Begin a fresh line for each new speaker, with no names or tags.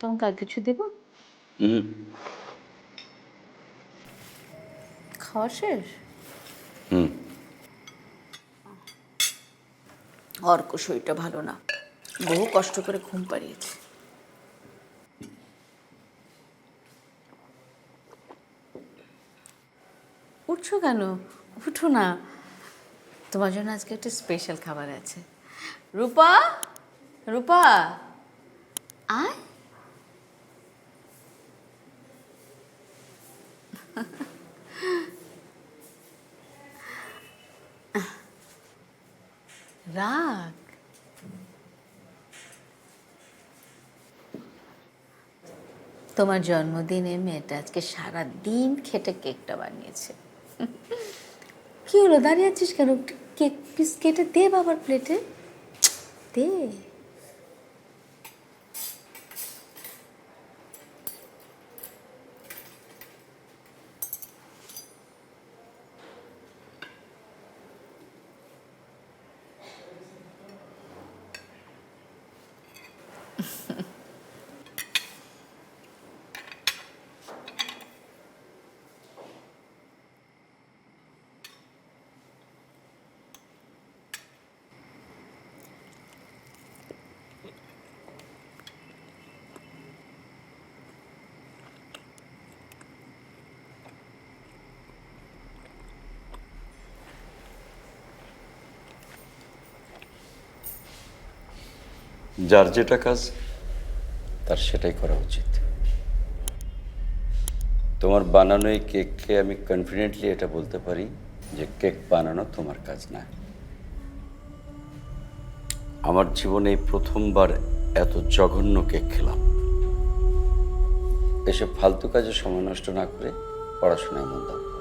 তোমাকে আর কিছু দেব খাওয়া শেষ অর্ক শরীরটা ভালো না। বহু কষ্ট করে ঘুম পাড়িয়েছে। উঠছো কেন? উঠো না। তোমার জন্য আজকে একটা স্পেশাল খাবার আছে। রূপা? রূপা? আয়। রাগ তোমার জন্মদিনে মেয়েটা আজকে সারা দিন খেটে কেকটা বানিয়েছে। কি হলো? দাঁড়িয়ে আছিস কেন? কেক পিস কেটে দে বাবার প্লেটে দে।
যার যেটা কাজ, তার সেটাই করা উচিত। তোমার বানানো এই কেককে আমি কনফিডেন্টলি এটা বলতে পারি যে কেক বানানো তোমার কাজ না। আমার জীবনে প্রথমবার এত জঘন্য কেক খেলাম। এসব ফালতু কাজে সময় নষ্ট না করে পড়াশোনায় মন দাও।